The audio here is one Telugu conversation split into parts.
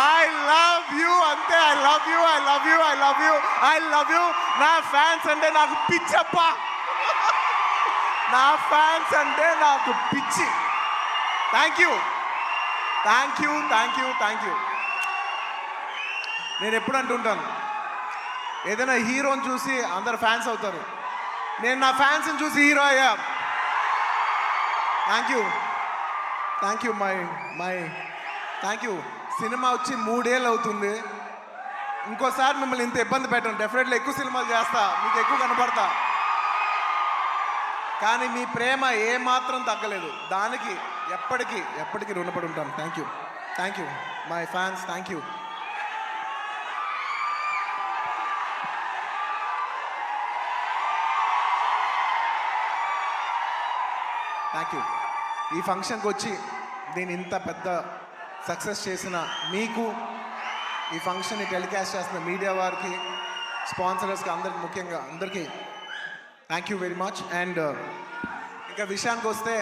ఐ లవ్ యూ అంతే I love you I love you I love you I love you నా ఫ్యాన్స్ అంటే నాకు పిచ్చప్ప. నా ఫ్యాన్స్ అంటే నాకు పిచ్చి. Thank you thank you thank you thank you నేను ఎప్పుడు అంటుంటాను? ఏదైనా హీరోని చూసి అందరు ఫ్యాన్స్ అవుతారు. నేను నా ఫ్యాన్స్ని చూసి హీరో అయ్యా. Thank you thank you my my thank you cinema వచ్చి మూడేళ్ళు అవుతుంది. ఇంకోసారి మిమ్మల్ని ఇంత ఇబ్బంది పెట్టను. డెఫినెట్లీ ఎక్కువ సినిమాలు చేస్తా. మీకు ఎక్కువ కనపడతా. కానీ మీ ప్రేమ ఏ మాత్రం తగ్గలేదు. దానికి ఎప్పటికీ ఎప్పటికీ రుణపడి ఉంటాను thank you thank you my fans thank you thank you ఈ ఫంక్షన్కి వచ్చి దీని ఇంత పెద్ద సక్సెస్ చేసిన మీకు ఈ ఫంక్షన్ని టెలికాస్ట్ చేస్తున్న మీడియా వారికి స్పాన్సరర్స్కి అందరికి ముఖ్యంగా అందరికీ thank you very much and ఇంకా విషయానికి వస్తే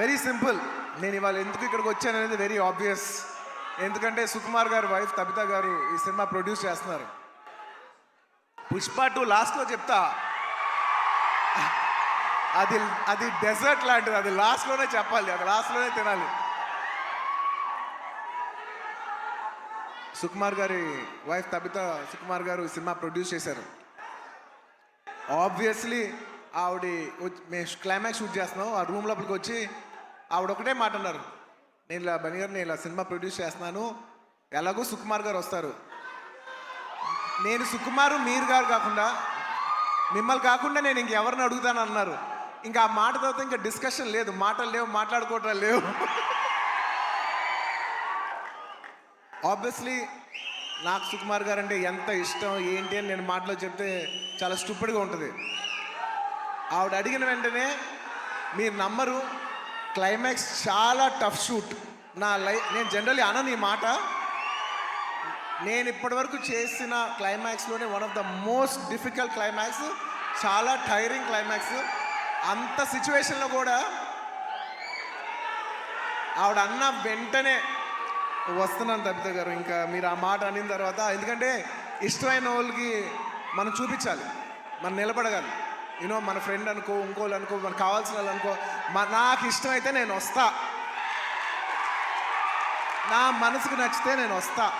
వెరీ సింపుల్ నేను ఇవాళ ఎందుకు ఇక్కడికి వచ్చాను అనేది వెరీ ఆబ్వియస్ ఎందుకంటే సుకుమార్ గారు వైఫ్ తబిత గారు ఈ సినిమా ప్రొడ్యూస్ చేస్తున్నారు. పుష్ప టూ లాస్ట్లో చెప్తా. అది అది డెజర్ట్ లాంటిది. అది లాస్ట్లోనే చెప్పాలి. అది లాస్ట్లోనే తినాలి. సుకుమార్ గారి వైఫ్ తబిత సుకుమార్ గారు సినిమా ప్రొడ్యూస్ చేశారు. ఆబ్వియస్లీ ఆవిడ వచ్చి- మేము క్లైమాక్స్ షూట్ చేస్తున్నాం. ఆ రూమ్ లోపలికి వచ్చి ఆవిడ ఒకటే మాట అన్నారు. నేను ఇలా బని గారు నేను ఇలా సినిమా ప్రొడ్యూస్ చేస్తున్నాను. ఎలాగో సుకుమార్ గారు వస్తారు. నేను సుకుమారు మీరు గారు కాకుండా మిమ్మల్ని కాకుండా నేను ఇంకెవరిని అడుగుతాను అన్నారు. ఇంకా ఆ మాట తర్వాత ఇంకా డిస్కషన్ లేదు. మాటలు లేవు మాట్లాడుకోవటం లేవు. ఆబ్వియస్లీ నాకు సుకుమార్ గారు అంటే ఎంత ఇష్టం ఏంటి అని నేను మాటలో చెప్తే చాలా స్టూపిడ్గా ఉంటుంది. ఆవిడ అడిగిన వెంటనే మీరు నమ్మరు క్లైమాక్స్ చాలా టఫ్ షూట్ నా లైఫ్ నేను జనరల్లీ అనను ఈ మాట. నేను ఇప్పటివరకు చేసిన క్లైమాక్స్లోనే one of the most difficult climax చాలా టైరింగ్ క్లైమాక్స్ అంత సిచ్యువేషన్లో కూడా ఆవిడ అన్న వెంటనే వస్తున్నాను తప్పిత గారు ఇంకా మీరు ఆ మాట అనిన తర్వాత ఎందుకంటే ఇష్టమైన వాళ్ళకి మనం చూపించాలి మనం నిలబడగాలి. యూనో మన ఫ్రెండ్ అనుకో ఇంకోళ్ళు అనుకో మనకు కావాల్సిన వాళ్ళు అనుకో మ- నాకు ఇష్టమైతే నేను వస్తా. నా మనసుకు నచ్చితే నేను వస్తా.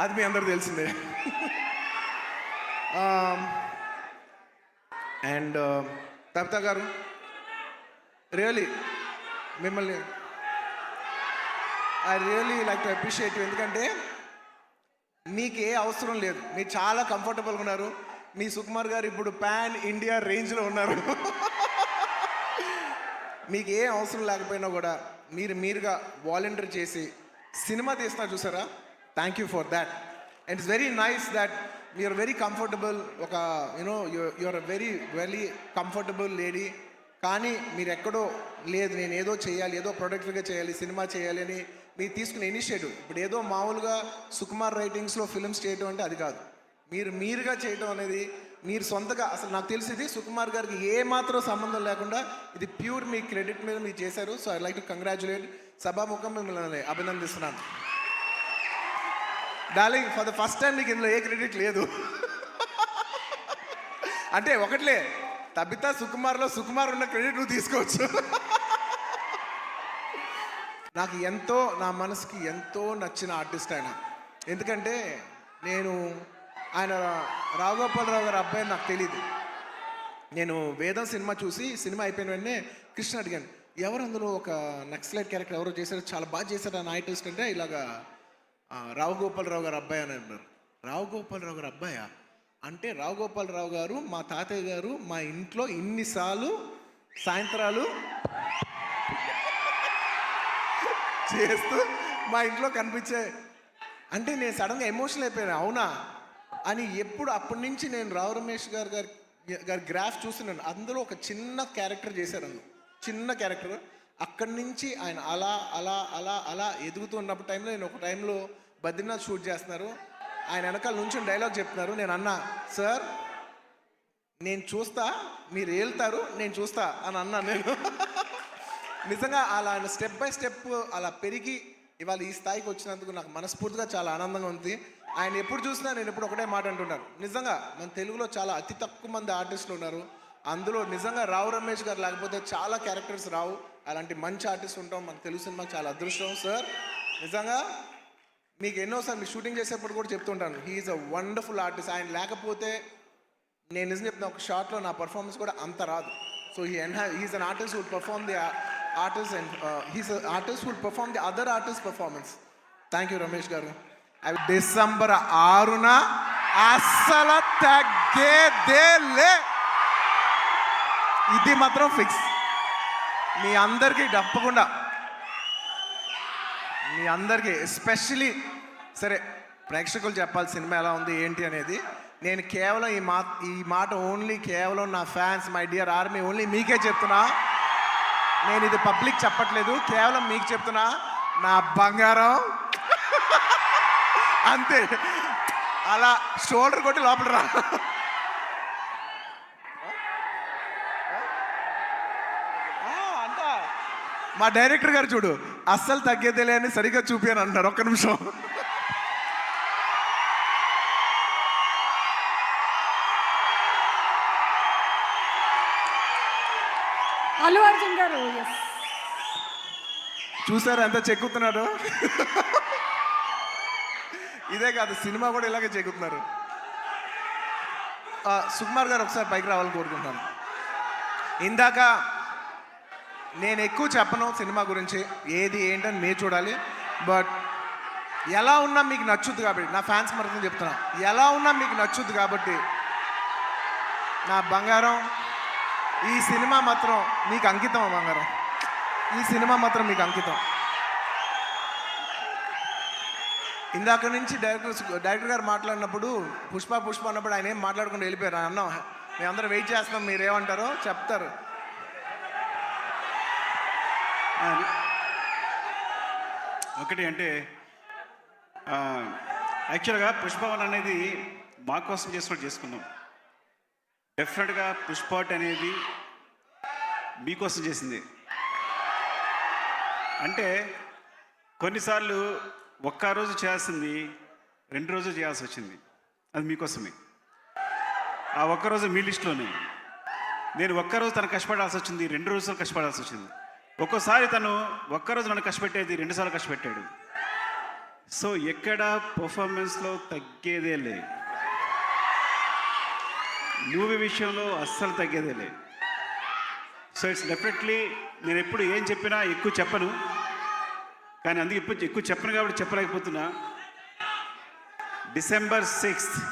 అది మీ అందరికి తెలిసిందే. అండ్ తబిత uh, గారు రియలీ మిమ్మల్ని I really like to appreciate ఎందుకంటే మీకు ఏ అవసరం లేదు. మీరు చాలా కంఫర్టబుల్గా ఉన్నారు. మీ సుకుమార్ గారు ఇప్పుడు పాన్ ఇండియా రేంజ్లో ఉన్నారు. మీకు ఏ అవసరం లేకపోయినా కూడా మీరు మీరుగా వాలంటీర్ చేసి సినిమా తీస్తున్నారు చూసారా? Thank you for that and it's very nice that you're very comfortable ఒక you know you're very very comfortable lady కానీ మీరు ఎక్కడో లేదు నేను ఏదో చేయాలి ఏదో ప్రొడక్ట్గా చేయాలి సినిమా చేయాలి అని మీరు తీసుకున్న ఇనిషియేటివ్ ఇప్పుడు ఏదో మామూలుగా సుకుమార్ రైటింగ్స్లో ఫిల్మ్స్ చేయటం అంటే అది కాదు. మీరు మీరుగా చేయటం అనేది మీరు సొంతగా అసలు నాకు తెలిసింది సుకుమార్ గారికి ఏ మాత్రం సంబంధం లేకుండా ఇది ప్యూర్ మీ క్రెడిట్ మీద మీరు చేశారు. So I like to congratulate సభాముఖం మిమ్మల్ని అభినందిస్తున్నాను. Darling for the first time నీకు ఇందులో ఏ క్రెడిట్ లేదు. అంటే ఒకట్లే తబితా సుకుమార్లో సుకుమార్ ఉన్న క్రెడిట్ నువ్వు తీసుకోవచ్చు. నాకు ఎంతో నా మనసుకి ఎంతో నచ్చిన ఆర్టిస్ట్ ఆయన. ఎందుకంటే నేను ఆయన రావుగోపాలరావు గారి అబ్బాయి నాకు తెలియదు నేను వేదం సినిమా చూసి సినిమా అయిపోయిన వెంటనే కృష్ణ అడిగాను ఎవరు అందులో ఒక నక్సలైట్ క్యారెక్టర్ ఎవరో చేశారు? చాలా బాగా చేశారు ఆ ఆర్టిస్ట్ అంటే ఇలాగా రావుగోపాలరావు రావు గోపాలరావు గారు అబ్బాయి అని అన్నారు. రావు గోపాలరావు గారు అబ్బాయా? అంటే రావు గోపాలరావు గారు మా తాతయ్య గారు మా ఇంట్లో ఇన్నిసార్లు సాయంత్రాలు చేస్తూ మా ఇంట్లో కనిపించే అంటే నేను సడన్గా ఎమోషనల్ అయిపోయాను అవునా? అని ఎప్పుడు అప్పటి నుంచి నేను రావు రమేష్ గారు గారి గారి గ్రాఫ్ చూస్తున్నాను. అందులో ఒక చిన్న క్యారెక్టర్ చేశారు అందులో. చిన్న క్యారెక్టర్. అక్కడి నుంచి ఆయన అలా అలా అలా అలా ఎదుగుతూ ఉన్నప్పుడు టైంలో నేను ఒక టైంలో బద్రీనాథ్ షూట్ చేస్తున్నారు. ఆయన వెనకాల నుంచి డైలాగ్ చెప్తున్నారు. నేను అన్నా సార్ నేను చూస్తా మీరు వెళ్తారు నేను చూస్తా అని అన్నా నేను. నిజంగా అలా ఆయన స్టెప్ బై స్టెప్ అలా పెరిగి ఇవాళ ఈ స్థాయికి వచ్చినందుకు నాకు మనస్ఫూర్తిగా చాలా ఆనందంగా ఉంది. ఆయన ఎప్పుడు చూసినా నేను ఎప్పుడు ఒకటే మాట అంటున్నాను నిజంగా మన తెలుగులో చాలా అతి తక్కువ మంది ఆర్టిస్టులు ఉన్నారు. అందులో నిజంగా రావు రమేష్ గారు లేకపోతే చాలా క్యారెక్టర్స్ రావు. అలాంటి మంచి ఆర్టిస్ట్ ఉంటాం మనకు తెలుసు సినిమాకి చాలా అదృష్టం సార్ నిజంగా మీకు ఎన్నోసార్లు మీ షూటింగ్ చేసేప్పుడు కూడా చెప్తుంటాను హీఈస్ అ వండర్ఫుల్ ఆర్టిస్ట్ ఆయన లేకపోతే నేను నిజం చెప్తున్నా ఒక షార్ట్లో నా పర్ఫార్మెన్స్ కూడా అంత రాదు. So he ఎన్హా he's an artist would perform the artist and he's artist would perform the other artist performance thank you Ramesh garu. అవి డిసెంబర్ ఆరున అస్సలు తగ్గేదేలే. ఇది మాత్రం ఫిక్స్ మీ అందరికీ తప్పకుండా. మీ అందరికీ ఎస్పెషలీ సరే ప్రేక్షకులు చెప్పాలి సినిమా ఎలా ఉంది ఏంటి అనేది. నేను కేవలం ఈ మా ఈ మాట ఓన్లీ కేవలం నా fans my dear army only మీకే చెప్తున్నా. నేను ఇది పబ్లిక్ చెప్పట్లేదు కేవలం మీకు చెప్తున్నా. నా బంగారం. అంతే. అలా షోల్డర్ కొట్టి లోపల రా ఆ, అంటా మా డైరెక్టర్ గారు చూడు అస్సలు తగ్గేదేలే అని సరిగ్గా చూపాను అంటున్నారు. ఒక్క నిమిషం. అల్లు అర్జున్ గారు చూసారు ఎంత చెక్కుతున్నారు ఇదే కాదు సినిమా కూడా ఇలాగే చెక్కుతున్నారు. సుకుమార్ గారు ఒకసారి పైకి రావాలని కోరుకుంటున్నాను. ఇందాక నేను ఎక్కువ చెప్పను సినిమా గురించి ఏది ఏంటని మీరు చూడాలి. బట్ ఎలా ఉన్నా మీకు నచ్చుద్ది కాబట్టి నా ఫ్యాన్స్ మరొకటి చెప్తున్నా. ఎలా ఉన్నా మీకు నచ్చుద్ది కాబట్టి నా బంగారం ఈ సినిమా మాత్రం మీకు అంకితం బంగారం. ఈ సినిమా మాత్రం మీకు అంకితం. ఇందాక నుంచి డైరెక్టర్ డైరెక్టర్ గారు మాట్లాడినప్పుడు పుష్ప పుష్ప అన్నప్పుడు ఆయన ఏం మాట్లాడకుండా వెళ్ళిపోయారు. అన్న మేము వెయిట్ చేస్తున్నాం మీరు ఏమంటారో చెప్తారు. Um, ఒకటి అంటే um, యాక్చువల్గా పుష్పవన్ అనేది మా కోసం చేసినట్టు చేసుకున్నాం. డెఫినెట్గా పుష్పాట్ అనేది మీకోసం చేసింది. అంటే కొన్నిసార్లు ఒక్క రోజు చేయాల్సింది రెండు రోజులు చేయాల్సి వచ్చింది. అది మీకోసమే ఆ ఒక్కరోజు మీ లిస్టులోనే. నేను ఒక్కరోజు తను కష్టపడాల్సి వచ్చింది రెండు రోజులు కష్టపడాల్సి వచ్చింది. ఒక్కోసారి తను ఒక్కరోజు నన్ను కష్టపెట్టేది రెండుసార్లు కష్టపెట్టాడు. సో ఎక్కడ పర్ఫార్మెన్స్లో తగ్గేదే లే. మూవీ విషయంలో అస్సలు తగ్గేదే లే. సో ఇట్స్ డెఫినెట్లీ నేను ఎప్పుడు ఏం చెప్పినా ఎక్కువ చెప్పను. కానీ అందుకే ఎక్కువ చెప్పను కాబట్టి చెప్పలేకపోతున్నా. December sixth